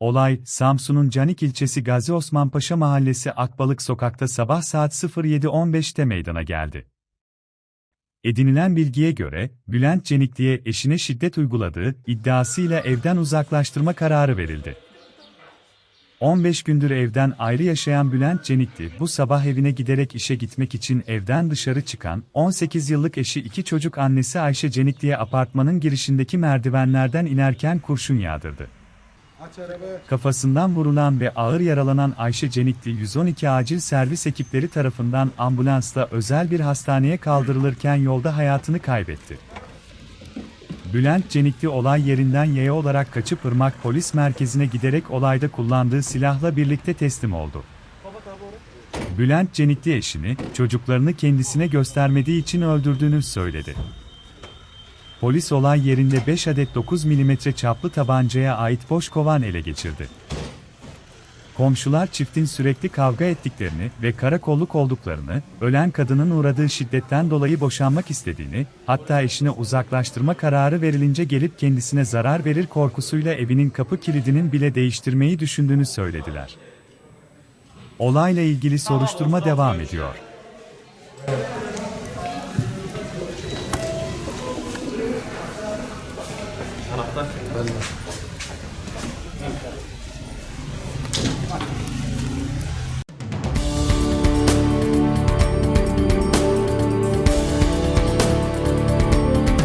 Olay, Samsun'un Canik ilçesi Gazi Osmanpaşa Mahallesi Akbalık Sokak'ta sabah saat 07.15'te meydana geldi. Edinilen bilgiye göre, Bülent Cenikli'ye eşine şiddet uyguladığı iddiasıyla evden uzaklaştırma kararı verildi. 15 gündür evden ayrı yaşayan Bülent Cenikli, bu sabah evine giderek işe gitmek için evden dışarı çıkan, 18 yıllık eşi iki çocuk annesi Ayşe Cenikli'ye apartmanın girişindeki merdivenlerden inerken kurşun yağdırdı. Kafasından vurulan ve ağır yaralanan Ayşe Cenikli 112 acil servis ekipleri tarafından ambulansla özel bir hastaneye kaldırılırken yolda hayatını kaybetti. Bülent Cenikli olay yerinden yaya olarak kaçıp Irmak Polis Merkezi'ne giderek olayda kullandığı silahla birlikte teslim oldu. Bülent Cenikli eşini, çocuklarını kendisine göstermediği için öldürdüğünü söyledi. Polis olay yerinde 5 adet 9 mm çaplı tabancaya ait boş kovan ele geçirdi. Komşular çiftin sürekli kavga ettiklerini ve karakolluk olduklarını, ölen kadının uğradığı şiddetten dolayı boşanmak istediğini, hatta eşine uzaklaştırma kararı verilince gelip kendisine zarar verir korkusuyla evinin kapı kilidinin bile değiştirmeyi düşündüğünü söylediler. Olayla ilgili soruşturma devam ediyor. الله